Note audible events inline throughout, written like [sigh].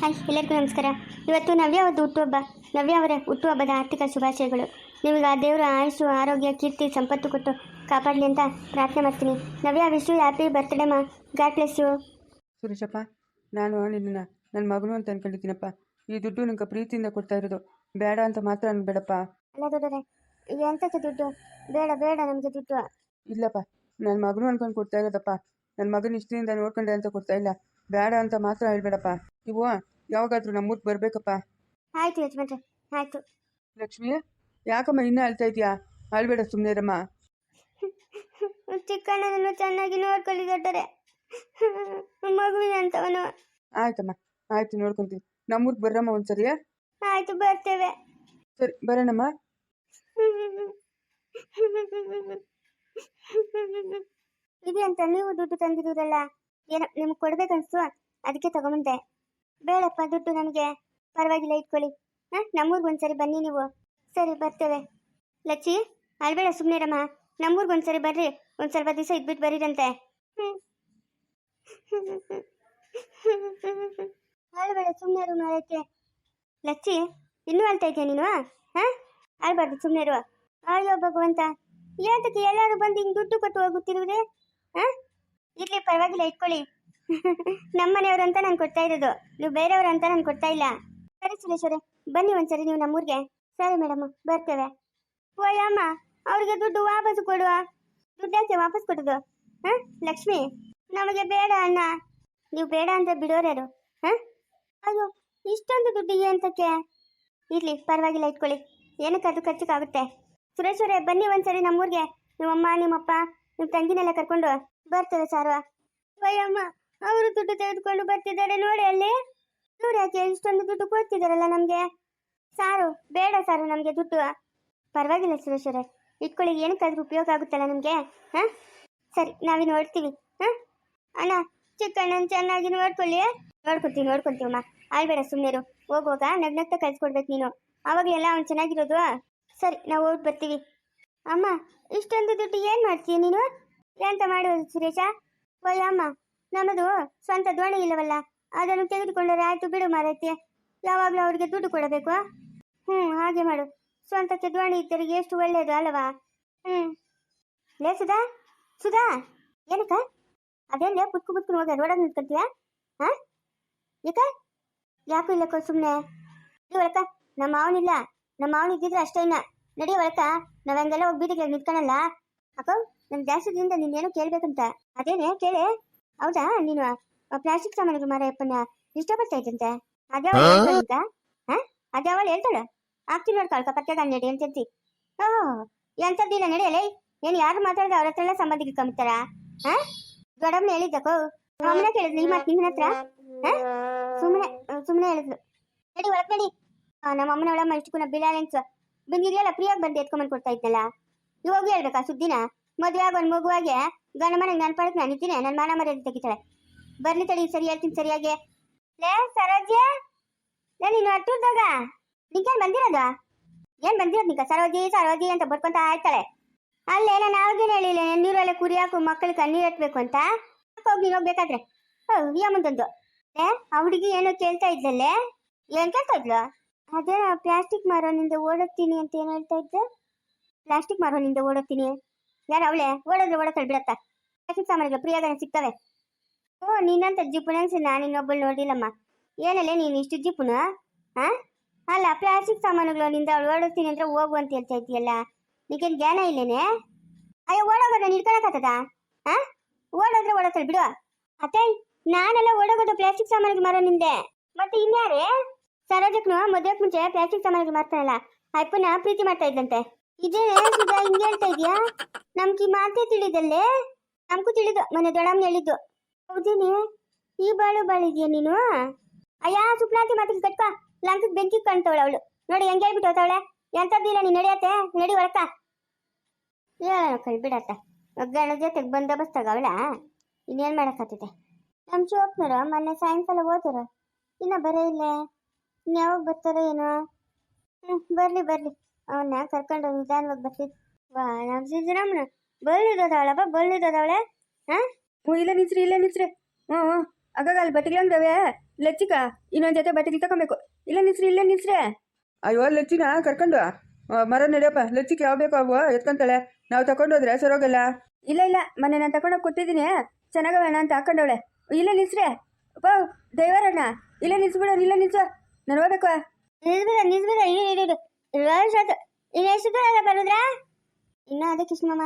Hi ಎಲ್ಲರಿಗೂ ನಮಸ್ಕಾರ. ಇವತ್ತು ನವ್ಯ ಅವರದ್ದು ಹುಟ್ಟುಹಬ್ಬ. ನವ್ಯ ಅವರ ಹುಟ್ಟುಹಬ್ಬದ ಆರ್ಥಿಕ ಶುಭಾಶಯಗಳು. ನಿಮಗೆ ಆ ದೇವರ ಆಯುಷು ಆರೋಗ್ಯ ಕೀರ್ತಿ ಸಂಪತ್ತು ಕೊಟ್ಟು ಕಾಪಾಡಲಿ ಅಂತ ಪ್ರಾರ್ಥನೆ ಮಾಡ್ತೀನಿ. ನವ್ಯ ವಿಶು ಹ್ಯಾಪಿ ಬರ್ತ್ಡೇ ಮಾ ಗಾಡ್ ಬ್ಲೆಸ್ ಯು ಸುರೇಶಪ್ಪ ನಾನು ನಿನ್ನ ನನ್ನ ಮಗನು ಅಂತ ಅನ್ಕೊಂಡಿದ್ದೀನಪ್ಪ. ಈ ದುಡ್ಡು ನಂಗೆ ಪ್ರೀತಿಯಿಂದ ಕೊಡ್ತಾ ಇರೋದು. ಬೇಡ ಅಂತ ಮಾತ್ರ ಅನ್ಬೇಡಪ್ಪ. ಅಲ್ಲ ಈಗ ಎಂಥದ್ದು ದುಡ್ಡು? ಬೇಡ ಬೇಡ ನಮಗೆ ದುಡ್ಡು. ಇಲ್ಲಪ್ಪ ನನ್ನ ಮಗನು ಅನ್ಕೊಂಡು ಕೊಡ್ತಾ ಇರೋದಪ್ಪ. ನನ್ನ ಮಗನ ಇಷ್ಟದಿಂದ ನೋಡ್ಕೊಂಡೆ ಅಂತ ಕೊಡ್ತಾ ಇಲ್ಲ. ಬೇಡ ಅಂತ ಮಾತ್ರ ಹೇಳ್ಬೇಡಪ್ಪ. ನೀವು ಯಾವಾಗಾದ್ರೂ ನಮ್ಮೂರ್ ಬರಬೇಕಪ್ಪ. ಆಯ್ತು ಯಜಮಾನ್ರೆ ಆಯ್ತು. ಲಕ್ಷ್ಮಿ ಯಾಕಮ್ಮ ಇನ್ನೂ ಅಳ್ತಾ ಇದೀಯಾ? ಅಳ್ಬೇಡ ಸುಮ್ಮನೆ ಇರಮ್ಮ. [laughs] ಚಿಕ್ಕಣ್ಣನನ್ನು ಚೆನ್ನಾಗಿ ನೋಡ್ಕೊಳ್ಳಿ ದೊಡ್ಡರೆ. [laughs] ಮಗುವಿನ ಅಂತವನು. ಆಯ್ತಮ್ಮ ಆಯ್ತು ನೋಡ್ಕೊಂತೀನಿ. ನಮ್ಮೂರಿಗೆ ಬರ್ರಮ್ಮ ಒಂದ್ಸರಿ ಆಯಿತು ಬರ್ತೇವೆ. ಸರಿ ಬರೋಣಮ್ಮ. [laughs] ಇದೆ ಅಂತ ನೀವು ದುಡ್ಡು ತಂದಿದ್ದೀರಲ್ಲ ಏನೋ ನಿಮ್ಗೆ ಕೊಡ್ಬೇಕನ್ಸ್ತು ಅದಕ್ಕೆ ತಗೊಂಬಂದೆ. ಬೇಡಪ್ಪ, ದುಡ್ಡು ನನಗೆ ಪರವಾಗಿಲ್ಲ, ಇಟ್ಕೊಳ್ಳಿ. ಹಾಂ ನಮ್ಮೂರ್ಗೊಂದ್ಸರಿ ಬನ್ನಿ ನೀವು. ಸರಿ, ಬರ್ತೇವೆ. ಲಚ್ಚಿ ಅಲ್ಬೇಡ ಸುಮ್ಮನಿರಮ್ಮ ನಮ್ಮೂರ್ಗೆ ಒಂದ್ಸರಿ ಬರ್ರಿ. ಒಂದು ಸ್ವಲ್ಪ ದಿವಸ ಇದ್ಬಿಟ್ಟು ಬರೀರಂತೆ. [laughs] ಅಳ್ಬೇಡ ಸುಮ್ಮನೆ ಮಾರೈತೆ ಲಚ್ಚಿ, ಇನ್ನೂ ಅಳ್ತಾ ಇದೆಯಾ ನೀನು? ಹಾಂ? ಅಳ್ಬಾರ್ದು ಸುಮ್ಮನೆ ಅಯ್ಯೋ ಭಗವಂತ ಯಾತಕ್ಕೆ ಎಲ್ಲರೂ ಬಂದು ಹಿಂಗೆ ದುಡ್ಡು ಕೊಟ್ಟು ಹೋಗುತ್ತಿರುವುದೇ? ಹಾಂ? ಇರ್ಲಿ, ಪರವಾಗಿಲ್ಲ, ಇಟ್ಕೊಳ್ಳಿ. ನಮ್ಮನೆಯವರು ಅಂತ ನಾನು ಕೊಡ್ತಾ ಇರೋದು. ನೀವು ಬೇರೆಯವರು ಅಂತ ನಾನು ಕೊಡ್ತಾ ಇಲ್ಲ. ಸರಿ ಸುರೇಶ್ವರೇ, ಬನ್ನಿ ಒಂದ್ಸರಿ ನೀವು ನಮ್ಮೂರಿಗೆ. ಸರಿ ಮೇಡಮ್, ಬರ್ತೇವೆ. ಓಯಮ್ಮ, ಅವ್ರಿಗೆ ದುಡ್ಡು ವಾಪಸ್ ಕೊಡುವ ದುಡ್ಡು ಯಾಕೆ ವಾಪಸ್ ಕೊಡೋದು? ಹಾಂ? ಲಕ್ಷ್ಮಿ, ನಮಗೆ ಬೇಡ ಅಣ್ಣ. ನೀವು ಬೇಡ ಅಂತ ಬಿಡೋರ್ಯಾರು? ಹಾಂ? ಅಯ್ಯೋ, ಇಷ್ಟೊಂದು ದುಡ್ಡಿಗೆ ಅಂತಕ್ಕೆ. ಇರ್ಲಿ, ಪರವಾಗಿಲ್ಲ, ಇಟ್ಕೊಳ್ಳಿ. ಏನಕ್ಕೆ ಅದು ಖರ್ಚಿಗಾಗುತ್ತೆ ಸುರೇಶ್ವರೇ, ಬನ್ನಿ ಒಂದ್ಸರಿ ನಮ್ಮೂರಿಗೆ. ನಿಮ್ಮಮ್ಮ, ನಿಮ್ಮಪ್ಪ ನಿಮ್ಮ ತಂಗಿನೆಲ್ಲ ಕರ್ಕೊಂಡು ಬರ್ತೇವೆ ಸಾರು ಅಯ್ಯಮ್ಮ, ಅವರು ದುಡ್ಡು ತೆಗೆದುಕೊಂಡು ಬರ್ತಿದ್ದಾರೆ ನೋಡಿ ಅಲ್ಲಿ. ಇವ್ರು ಯಾಕೆ ಇಷ್ಟೊಂದು ದುಡ್ಡು ಕೊಡ್ತಿದ್ದಾರಲ್ಲ ನಮಗೆ. ಸಾರು, ಬೇಡ ಸಾರು ನಮಗೆ ದುಡ್ಡು. ಪರವಾಗಿಲ್ಲ ಸುರೇಶ್ವರೇ ಇಟ್ಕೊಳ್ಳಿ ಏನಕ್ಕಾದ್ರೂ ಉಪಯೋಗ ಆಗುತ್ತಲ್ಲ ನಮಗೆ, ಹಾಂ? ಸರಿ, ನಾವಿ ನೋಡ್ತೀವಿ ಹಾಂ? ಅಣ್ಣ, ಚಿಕ್ಕಣ್ಣನ ಚೆನ್ನಾಗಿ ನೋಡ್ಕೊಳ್ಳಿ. ನೋಡ್ಕೊತೀವಿ ನೋಡ್ಕೊಂತೀವಮ್ಮ ಆಳ್ಬೇಡ ಸುಮ್ಮನೆರು ಹೋಗುವಾಗ ನಗ್ನಗ್ತ ಕಳ್ಸಿಕೊಡ್ಬೇಕು ನೀನು. ಅವಾಗ ಎಲ್ಲ ಅವ್ನು ಚೆನ್ನಾಗಿರೋದು. ಸರಿ, ನಾವು ಹೋಗಿ ಬರ್ತೀವಿ. ಅಮ್ಮ, ಇಷ್ಟೊಂದು ದುಡ್ಡು ಏನು ಮಾಡ್ತೀಯ ನೀನು? ಎಂತ ಮಾಡುವುದು ಸುರೇಶ? ಅಮ್ಮ, ನಮ್ಮದು ಸ್ವಂತ ದೋಣಿ ಇಲ್ಲವಲ್ಲ, ಅದನ್ನು ತೆಗೆದುಕೊಂಡರೆ ಆಯ್ತು ಬಿಡು ಮಾರೈತಿ. ಯಾವಾಗಲೂ ಅವ್ರಿಗೆ ದುಡ್ಡು ಕೊಡಬೇಕು. ಹ್ಞೂ ಹಾಗೆ ಮಾಡು. ಸ್ವಂತಕ್ಕೆ ದೋಣಿ ಇದ್ದರಿಗೆ ಎಷ್ಟು ಒಳ್ಳೆಯದು ಅಲ್ಲವಾ ಹ್ಞೂ ಲೇ ಸುಧಾ ಸುಧಾ, ಏನಕ್ಕ? ಅದೇನೇ ಪುಟ್ಕು ಪುಟ್ಕು ಹೋಗ ರೋಡಲ್ಲಿ ನಿಂತ್ಕೊಂತೀಯ? ಹಾಂ? ಯಾಕ ಯಾಕೂ ಇಲ್ಲಕ್ಕ ಸುಮ್ಮನೆ ಇವಳಕ್ಕ ನಮ್ಮ ಮಾವನಿಲ್ಲ. ನಮ್ಮ ಮಾವನ ಇದ್ದಿದ್ರೆ ಅಷ್ಟೇ ಇನ್ನ. ನಡಿ ಒಳಕ ನಾವ್ ಹಂಗೆಲ್ಲ ಹೋಗಿ ಬೀದಿಗೆ ನಿಂತ್ಕೊಳಲ್ಲ. ಅಪ್ಪ ನನ್ ಜಾಸ್ತಿ ದಿನದಿಂದ ನೀನೇನು ಕೇಳ್ಬೇಕಂತ. ಅದೇನೆ ಕೇಳಿ? ಹೌದಾ? ನೀನು ಪ್ಲಾಸ್ಟಿಕ್ ಸಾಮಾನುಗಳು ಮಾರಪ್ಪನ ಇಷ್ಟಪಡ್ತಾ ಇದ್ದಂತೆ. ಅದೇ ಅದೇ ಹಾ? ಅದ್ಯಾವಳ ಹೇಳ್ತಾಳ. ಆಗ್ತೀನಿ ನೋಡ್ಕೊಳ್ಕ ಪತ್ತೆಗ ನಡಿ ಅಂತಂತಿ ಓಹ್ ಎಂಥದ್ದಿಲ್ಲ ನಡೆಯಲೇ ಏನು ಯಾರು ಮಾತಾಡಿದ ಅವ್ರ ಹತ್ರ ಎಲ್ಲ ಸಂಬಂಧಿಕ ಕಮ್ತಾರ ಹಾ? ದೊಡ್ಡಮ್ಮನ ಹೇಳಿದ್ದಕ್ಕೋ? ಅಮ್ಮನ ಕೇಳಿದ್ಲು ಈ ಮಾತು ನಿನ್ನ ಹತ್ರ? ಹಾ? ಸುಮ್ಮನೆ ಸುಮ್ಮನೆ ಹೇಳಿದ್ಲು. ನಡಿ ಒಳಗ್ ನಡಿ. ನಮ್ಮ ಅಮ್ಮನ ಒಳಮ್ಮ ಇಷ್ಟಕ್ಕೂ ಬಿಲಾಲೆನ್ಸ್ ಬಂದಿದೆಯಲ್ಲ ಫ್ರೀಯಾಗಿ ಬಂದು ಎತ್ಕೊಂಬಂದು ಕೊಡ್ತಾ ಇದ್ನಲ್ಲ ಇವಾಗ ಹೇಳ್ಬೇಕಾ ಸುದ್ದಿನ? ಮದುವೆ ಒಂದು ಮಗುವಾಗೆ ಗಂಡ ಮನೆಗೆ ನನ್ನ ಪಾಡಕ್ಕೆ ನಾನು ಇದ್ದೀನಿ ನನ್ನ ಮಾನ ಮರ್ಯಾದೆ ತೆಗಿತಾಳೆ. ಬರ್ಲಿ ತಡಿ, ಸರಿ ಹೇಳ್ತೀನಿ ಸರಿಯಾಗಿ. ಲೇ, ಸರೋಜಿ! ಲೇ, ನೀನು ಅಟ್ಟೂರ್ದಾಗ ನಿಂಗೇನು ಬಂದಿರೋದು? ಏನ್ ಬಂದಿರೋದು ನಿಂಕ ಸರೋಜಿ ಸರೋಜಿ ಅಂತ ಬರ್ಕೊಂತ ಆಯ್ತಾಳೆ ಅಲ್ಲೇ, ನಾನು ಅವಾಗೇನು ಹೇಳಿಲ್ಲ ನೀರಲ್ಲೇ ಕುರಿ ಹಾಕು ಮಕ್ಕಳಿಗೆ ನೀರು ಹತ್ಬೇಕು ಅಂತ? ಹೋಗಿ ನೀನು ಹೋಗ್ಬೇಕಾದ್ರೆ? ಓ ಯಮ್ಮಂತಂದು ಏ ಆ ಹುಡುಗಿ ಏನೋ ಕೇಳ್ತಾ ಇದ್ದಲ್ಲೇ ಏನ್ ಕೇಳ್ತಾ ಇದ್ಲು? ಅದೇ ಪ್ಲಾಸ್ಟಿಕ್ ಮಾರೋನಿಂದ ಓಡೋಗ್ತೀನಿ ಅಂತ ಏನ್ ಹೇಳ್ತಾ ಇದ್ದೆ? ಪ್ಲಾಸ್ಟಿಕ್ ಮಾರೋನಿಂದ ಓಡೋಗ್ತೀನಿ ಯಾರು ಅವಳೆ? ಓಡೋದ್ರೆ ಓಡೋತಾಳೆ ಬಿಡತ್ತ. ಪ್ಲಾಸ್ಟಿಕ್ ಸಾಮಾನುಗಳು ಪ್ರಿಯಾಗನೆ ಸಿಗ್ತವೆ. ಓ ನೀನಂತ ಜಿಪ್ಪುನ ನಾನು ಇನ್ನೊಬ್ಬಳು ನೋಡಿಲ್ಲಮ್ಮ ಏನಲ್ಲೇ ನೀನು ಇಷ್ಟು ಜಿಪ್ಪುನ ಹಾ ಅಲ್ಲ ಪ್ಲಾಸ್ಟಿಕ್ ಸಾಮಾನುಗಳು ನಿಂದ ಅವಳು ಓಡೋಗ್ತೀನಿ ಅಂದ್ರೆ ಹೋಗು ಅಂತ ಹೇಳ್ತಾ ಇದೆಯಲ್ಲ ನಿಗೇನು ಜ್ಞಾನ ಇಲ್ಲೇನೆ? ಅಯ್ಯೋ, ಓಡೋಗೋದ ನಿಡ್ಕೊಳಕತ್ತದ ಹಾ ಓಡೋದ್ರೆ ಓಡೋತಾಳೆ ಬಿಡು. ಅತ್ತೆ, ನಾನೆಲ್ಲ ಓಡೋಗೋದು ಪ್ಲಾಸ್ಟಿಕ್ ಸಾಮಾನುಗಳು ಮಾರೋ ನಿಂದೆ ಮತ್ತೆ ಇನ್ಯಾರೇ? ಸರೋಜಕ್ನು ಮದುವೆಗೆ ಮುಂಚೆ ಪ್ಲಾಸ್ಟಿಕ್ ಸಾಮಾನಿಗೆ ಮಾರ್ತಾನಲ್ಲ ಅಪ್ಪನ ಪ್ರೀತಿ ಮಾಡ್ತಾ ಇದ್ದಂತೆ ಇದೇ ಹಿಂಗೆ ಹೇಳ್ತಾ ಇದೀಯಾ? ನಮ್ಗೆ ಈ ಮಾತೇ ತಿಳಿದಲ್ಲೇ? ನಮ್ಗೂ ತಿಳಿದು ಮನೆ ದೊಡ್ಡಮ್ಮ ಹೇಳಿದ್ದು. ಹೌದೇನೆ? ಈ ಬಾಳು ಬಾಳಿದ್ಯಾ ನೀನು? ಅಯ್ಯ ಸುಪ್ನಾತಿ ಮಾತಿಗೆ ಕಟ್ಕ. ಲಂಕಕ್ಕೆ ಬೆಂಕಿ ಕಾಣ್ತವಳೆ ಅವಳು. ನೋಡಿ, ಹೆಂಗೆ ಹೇಳ್ಬಿಟ್ಟು ಹೋತಾವಳೆ? ಎಂಥದ್ದಿಲ್ಲ ನೀನು ನಡೆಯತ್ತೆ? ನಡಿ ಹೊರಕ ಏನೋ ಕೈ ಬಿಡತ್ತ. ಒಗ್ಗರಣ ಜೊತೆಗೆ ಬಂದೋಬಸ್ತಾಗ ಅವಳ. ಇನ್ನೇನು ಮಾಡಕತ್ತಿದೆ ನಮ್ಮ ಚೋಪ್ನರು ಮೊನ್ನೆ ಸಾಯಂಕಾಲ ಓದರು. ಇನ್ನ ಬರೇ ಇಲ್ಲೇ. ಇನ್ಯಾವಾಗ ಬರ್ತಾರೋ ಏನೋ? ಹ್ಞೂ ಬರ್ಲಿ ಬರಲಿ. ಅವನ್ನ ಕರ್ಕೊಂಡು ನಿಧಾನವಾಗಿ ಬರ್ತೀವಿ ವಾ ನಮ್ಮ ಸಿದ್ದರಾಮನ. ಬಳ್ಳಿದವಳಪ್ಪ ಬಳ್ಳಿದವಳೆ ಹಾಂ? ಹ್ಞೂ ಇಲ್ಲ ನಿಲ್ಸ್ರಿ ಇಲ್ಲ ನಿಲ್ಸ್ರಿ. ಹ್ಞೂ ಹ್ಞೂ ಆಗಾಗ ಅಲ್ಲಿ ಬಟ್ಟೆಗಳಂದವೆ ಲಚ್ಚಿಕ ಇನ್ನೊಂದು ಜೊತೆ ಬಟ್ಟೆ ತಗೊಬೇಕು ಇಲ್ಲ ನಿಲ್ಸ್ರಿ ಇಲ್ಲ ನಿಂತ್ರಿ ಅಯ್ಯೋ ಲಚ್ಚಿನ ಕರ್ಕೊಂಡು. ಮರ ನಡೆಯಪ್ಪ ಲಚ್ಚಿಗೆ ಯಾವ ಬೇಕು ಅವು ಎತ್ಕೊಂತಾಳೆ. ನಾವು ತಕೊಂಡೋದ್ರೆ ಸರೋಗಲ್ಲ ಇಲ್ಲ ಇಲ್ಲ. ಮೊನ್ನೆ ನಾನು ತಗೊಂಡೋಗಿ ಕೊಟ್ಟಿದ್ದೀನಿ. ಚೆನ್ನಾಗವಣ್ಣ ಅಂತ ಹಾಕೊಂಡವಳೆ. ಇಲ್ಲ ನಿಲ್ಸ್ರೆ. ಅಪ್ಪ ದೈವರಣ್ಣ. ಇಲ್ಲ ನಿಲ್ಸ್ಬಿಡೋಣ ಇಲ್ಲ ನಿಲ್ಸು. ನಾನು ಹೋಗ್ಬೇಕು ನಿಲ್ಸ್ಬಿಡ ನಿಲ್ಸ್ಬಿಡ ಇಡು ಇಡು. ಇರು ರೋಷತ್ ಇನ್ನು ಎಷ್ಟು ದೂರ ಅದ ಬರುದ್ರಾ? ಇನ್ನ ಅದೇ ಕೃಷ್ಣಮ್ಮ.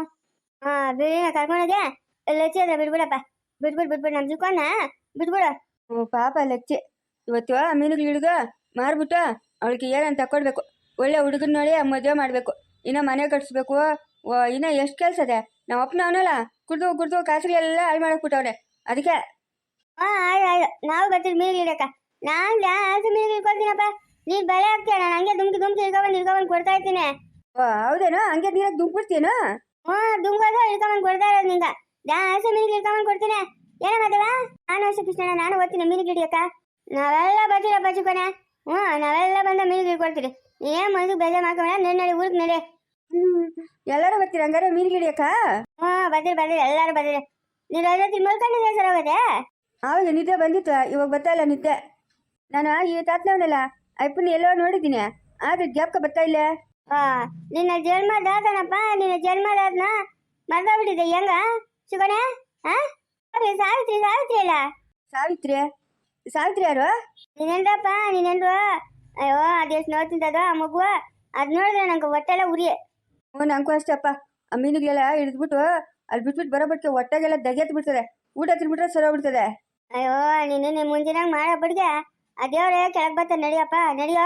ಹಾ ಬಿಡಿನ ಕರ್ಕೊಂಡೋದೆ ಲಚ್ಚಿ ಅದ ಬಿಡ್ಬಿಡಪ್ಪ. ಬಿಡ್ಬಿಡ್ ಬಿಡ್ಬಿಡ್ ನಮ್ ಜುಕೋನ ಬಿಡ್ಬಿಡ. ಹ್ಞೂ ಪಾಪ ಲಚ್ಚಿ. ಇವತ್ತು ಆ ಮೀನುಗಳು ಹಿಡಿದು ಮಾರ್ಬಿಟ್ಟು ಅವಳಿಗೆ ಏನಂತ ತಕ್ಕೊಡ್ಬೇಕು. ಒಳ್ಳೆ ಹುಡುಗನ ನೋಡಿ ಮದುವೆ ಮಾಡಬೇಕು. ಇನ್ನ ಮನೆ ಕಟ್ಸ್ಬೇಕು. ಇನ್ನ ಇನ್ನು ಎಷ್ಟು ಕೆಲಸ ಇದೆ? ನಮ್ಮ ಅಪ್ಪನ ಅವನಲ್ಲ? ಕುಡ್ದು ಕುಡ್ದು ಕಾಸುಗಳೆಲ್ಲ ಹಾಳು ಮಾಡಕ್ಬಿಟ್ಟವ್ರೆ ಅದಕ್ಕೆ. ಹಾ ಆಯ್ತು ಆಯ್ತು. ನಾವು ಬರ್ತೀವಿ ಮೀನು ಹಿಡಿಯಕ್ಕ ನಾನು ಜಾಸ್ತಿ ಮೀನು ನೀನು ನೀನ್ ಬೆಳೆ ಹಾಕ್ತೀಯ ನಾನು ಹಂಗೆ ದುಮ್ಕಿ ದುಮ್ಕಿ ಹಿಡ್ಕೊಂಡ್ ಹಿಡ್ಕೊಂಡ್ ಕೊಡ್ತಾ ಇರ್ತೀನಿ. ಓ ಹೌದೇನೋ? ಹಂಗೆ ನೀರಾಗ ದುಂಬಿಡ್ತೀನೋ ಹ್ಞೂ ದುಮ್ಕೋದು ಹಿಡ್ಕೊಂಡ್ ಕೊಡ್ತಾ ಇರೋದು ನಿಂಗ. ಜಾಸ್ತಿ ಮೀನು ಹಿಡ್ಕೊಂಡ್ ಕೊಡ್ತೀನಿ. ಏನೋ ಮಾತವ ನಾನು ಅಷ್ಟೇ ಕೃಷ್ಣ ನಾನು ಓದ್ತೀನಿ ಮೀನು ಹಿಡಿಯಕ್ಕ ನಾವೆಲ್ಲ ಬರ್ತೀರಪ್ಪ ಬಚ್ಚಿಕೊನೆ. ಹ್ಞೂ ನಾವೆಲ್ಲ ಬಂದ ಮೀನು ಹಿಡ್ಕೊಳ್ತೀರಿ. ಏನ್ ಮನಸ್ಸಿಗೆ ಬೇಜಾರು ಮಾಡ್ಕೊಂಡ ನೆನ್ ನಡಿ ಊರಿಗೆ ನಡಿ. ಎಲ್ಲರೂ ಬರ್ತೀರ ಹಂಗಾರೆ ಮೀನು ಹಿಡಿಯಕ್ಕ? ಹ್ಞೂ ಬರ್ತೀರಿ ಬರ್ತೀರಿ ಎಲ್ಲರೂ ಬರ್ತೀರಿ. ನೀನು ಅದೇ ಮಲ್ಕೊಂಡಿದ್ರೆ ಸರ್ ಹೋಗದೆ ಹೌದು ನಿದ್ದೆ ಬಂದಿತ್ತು. ಇವಾಗ ಬರ್ತಾ ಇಲ್ಲ ನಿದ್ದೆ. ನಾನು ಈ ತಾತನವನಲ್ಲ ಅಪ್ಪನ ಎಲ್ಲೋ ನೋಡಿದ್ದೀನಿ. ಆದ್ರೆ ಜ್ಞಾಪಕ ಬರ್ತಾ ಇಲ್ಲ. ಆ, ನಿನ್ನ ಜನ್ಮದಾದನಪ್ಪ ನಿನ್ನ ಜನ್ಮದಾತನ ಮರ್ದೋಗ್ಬಿಟ್ಟಿದೆ ಹೆಂಗ? ಶಿವನೇ ಹಾ ಅವ್ರಿಗೆ ಸಾವಿತ್ರಿ ಸಾವಿತ್ರಿ ಅಲ್ಲ ಸಾವಿತ್ರಿ? ಸಾವಿತ್ರಿ ಯಾರು? ನೀನೇನ್ರಪ್ಪ ನೀನೇನ್ರು ಅಯ್ಯೋ ಅದೆಷ್ಟು ನೋಡ್ತಿದ್ದದ ಆ ಮಗು. ಅದ್ ನೋಡಿದ್ರೆ ನಂಗೆ ಹೊಟ್ಟೆಲ್ಲ ಉರಿ. ಹ್ಞೂ ನಂಗೂ ಅಷ್ಟಪ್ಪ ಆ ಮೀನುಗಳೆಲ್ಲ ಹಿಡಿದ್ಬಿಟ್ಟು ಅಲ್ಲಿ ಬಿಟ್ಬಿಟ್ಟು ಬರೋಬಟ್ಕೆ ಹೊಟ್ಟೆಗೆಲ್ಲ ದಗೆತ್ ಬಿಡ್ತದೆ ಊಟ ತಿನ್ಬಿಟ್ರೆ ಸರೋಗ್ಬಿಡ್ತದೆ ಅಯ್ಯೋ ನೀನು ಮುಂಜಾನೆ ಮುಂಜಿನಾಗ ಮಾಡೋ ಬಡ್ಗೆ ಅದೇವ್ರೆ ಕೆಳಗೆ ಬತ್ತ ನಡಿಯಪ್ಪ ನಡಿಯೋ?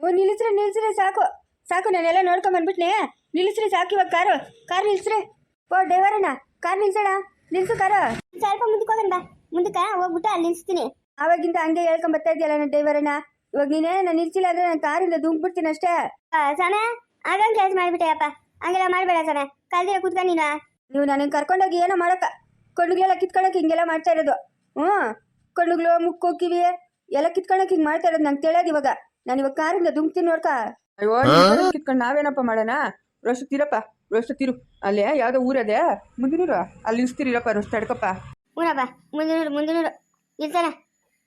ಓ ನಿಲ್ಲಿಸ್ರೆ ನಿಲ್ಲಿಸ್ರೆ ಸಾಕು. ಸಾಕು ನಾನೆಲ್ಲ ನೋಡ್ಕೊಂಡ್ ಬಂದ್ಬಿಟ್ನೆ. ನಿಲ್ಲಿಸ್ರಿ ಸಾಕು ಇವಾಗ ಕಾರು. ಕಾರ್ ನಿಲ್ಸ್ರೆ ಓ ಡ್ರೈವರಣ್ಣ ಕಾರ್ ನಿಲ್ಸೋಣ. ನಿಲ್ಸು ಕಾರು. ಸ್ವಲ್ಪ ಮುಂದಕ್ಕೆ ಬಾ. ಮುಂದಕ್ಕೆ ಹೋಗ್ಬಿಟ್ಟು ಅಲ್ಲಿ ನಿಲ್ಸ್ತೀನಿ. ಅವಾಗಿಂದ ಹಂಗೆ ಹೇಳ್ಕೊಂಡ್ ಬರ್ತಾ ಇದೆಯಲ್ಲ ನನ್ನ ಡ್ರೈವರಣ್ಣ ಇವಾಗ ನೀನೇ ನಾನು ನಿಲ್ಸಿಲ್ಲ ಅಂದ್ರೆ ನಾನು ಕಾರಿಂದ ದುಂಗ್ಬಿಡ್ತೀನಿ ಅಷ್ಟೇ. ಸಮಯ ಆಗಂಗ್ ಕೆಲಸ ಮಾಡ್ಬಿಟ್ಟೆಯಪ್ಪ? ಹಂಗೆಲ್ಲ ಮಾಡ್ಬೇಡ ಸಣ್ಣ ಕಲ್ದಿರ ಕೂತ್ಕ ನೀನು. ನೀವು ನನಗೆ ಕರ್ಕೊಂಡೋಗಿ ಏನೋ ಮಾಡಕ್ಕ. ಕಣ್ಣುಗಳೆಲ್ಲ ಕಿತ್ಕೊಳಕ್ಕೆ ಹಿಂಗೆಲ್ಲ ಮಾಡ್ತಾ ಇರೋದು. ಹ್ಞೂ ಕಣ್ಣುಗಳು ಮುಕ್ಕು ಕಿವಿ ಎಲ್ಲ ಕಿತ್ಕೊಳಕ್ಕೆ ಹಿಂಗ್ ಮಾಡ್ತಾ ಇರೋದು ನಂಗೆ ತಿಳಿಯೋದು ಇವಾಗ. ನಾನು ಇವಾಗ ಕಾರಿಂದ ದುಮ್ತೀನಿ ನೋಡ್ಕ. ಅಯ್ಯೋ ಕಿತ್ಕೊಂಡು ನಾವೇನಪ್ಪ ಮಾಡೋಣ? ರೋಸ್ಟ್ ತೀರಪ್ಪ ರೋಷ ತೀರು. ಅಲ್ಲಿ ಯಾವುದೋ ಊರದೆ ಮುಂದಿನೂರು? ಅಲ್ಲಿ ನಿಲ್ಸ್ತೀರಿರಪ್ಪ ರೋಷ ತಡ್ಕಪ್ಪ ಊರಪ್ಪ ಮುಂದಿನೂರು ಮುಂದಿನೂರು. ಇರ್ತಾನೆ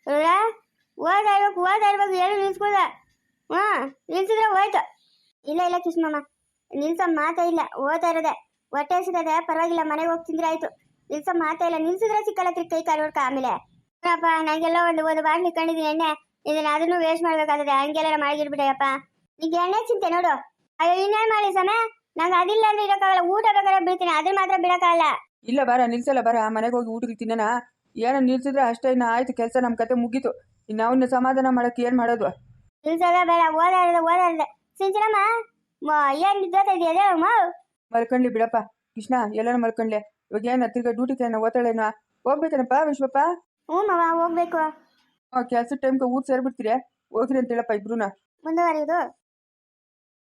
ಹೌದಾ ಓದಾ ಇರ್ಬೇಕು ಓದಾ ಇರ್ಬೇಕು ಏನು ನಿಲ್ಸ್ಕೊಳ್ದ? ಹ್ಞೂ ನಿಲ್ಸಿದ್ರೆ ಹೋಯ್ತು. ಇಲ್ಲ ಇಲ್ಲ ಕೃಷ್ಣಮ್ಮ ನಿಲ್ಸೋ ಮಾತೇ ಇಲ್ಲ. ಓದ್ತಾ ಇರೋದೆ. ಹೊಟ್ಟೆ ಹಸಿದದೆ ಪರವಾಗಿಲ್ಲ ಮನೆಗೆ ಹೋಗಿ ತಿಂದ್ರೆ ಆಯ್ತು. ನಿಲ್ಸೋ ಮಾತೇ ಇಲ್ಲ. ನಿಲ್ಸಿದ್ರೆ ಸಿಕ್ಕಲ್ಲ ತಿರ್ಗಿ ಕೈ ಕಾಲು ಹೊಡ್ಕ ಆಮೇಲೆ. ಹ್ಞೂನಪ್ಪ ನನಗೆಲ್ಲ ಒಂದು ಒಂದು ಬಾಟ್ಲಿ ಕಂಡಿದ್ದೀನಿ ಎಣ್ಣೆ. ಇದನ್ನ ಅದನ್ನು ವೇಸ್ಟ್ ಮಾಡ್ಬೇಕಾದ್ರೆ ಹಂಗೆಲ್ಲ ಮಾಡಿಗಿರ್ಬಿಟ್ಟೆಯಪ್ಪ ಈಗ ಎಣ್ಣೆ ಚಿಂತೆ ನೋಡು. ಅಯ್ಯೋ ಇನ್ನೇನ್ ಮಾಡಿ ಸಮಯ ನಂಗೆ ಅದಿಲ್ಲ ಅಂದ್ರೆ ಇರೋಕ್ಕಾಗಲ್ಲ. ಊಟ ಬೇಕಾದ್ರೆ ಬಿಡ್ತೀನಿ. ಅದ್ರ ಮಾತ್ರ ಬಿಡಕ್ಕಾಗಲ್ಲ. ಇಲ್ಲ ಬರ ನಿಲ್ಸಲ್ಲ ಬರ. ಮನೆಗೆ ಹೋಗಿ ಊಟಕ್ಕೆ ತಿನ್ನೋಣ. ಏನೋ ನಿಲ್ಸಿದ್ರೆ ಅಷ್ಟೇ ಇನ್ನು ಆಯ್ತು. ಕೆಲಸ ನಮ್ಮ ಕತೆ ಮುಗೀತು. ಇನ್ನು ಅವನ್ನ ಸಮಾಧಾನ ಮಾಡಕ್ಕೆ ಏನು ಮಾಡೋದು? ನಿಲ್ಸಲ್ಲ ಬೇಡ. ಓದಾಡ್ದೆ ಓದಾಡ್ದೆ. ಸಿಂಚನಮ್ಮ ಅಮ್ಮ ಏನ್ ನಿದ್ದೋತಾ ಇದೆಯಾ? ಮಲ್ಕೊಂಡ್ಲಿ ಬಿಡಪ್ಪ. ಕೃಷ್ಣ ಎಲ್ಲಾನು ಮಲ್ಕೊಂಡ್ಲೆ. ಇವಾಗ ಏನ ತಿರ್ಗಾ ಡ್ಯೂಟಿ ಏನೋ ಓತಾಳೇನೋ ಹೋಗ್ಬೇಕೇನಪ್ಪ ವಿಶ್ವಪ್ಪ? ಹ್ಞೂ ಮವ ಹೋಗ್ಬೇಕು. ಕೆಲಸದ ಟೈಮ್ಗೆ ಊರು ಸೇರ್ಬಿಡ್ತೀರಿ? ಹೋಗ್ರಿ ಅಂತ ಹೇಳಪ್ಪ ಇಬ್ರುನ. ಮುಂದುವರಿಯೋದು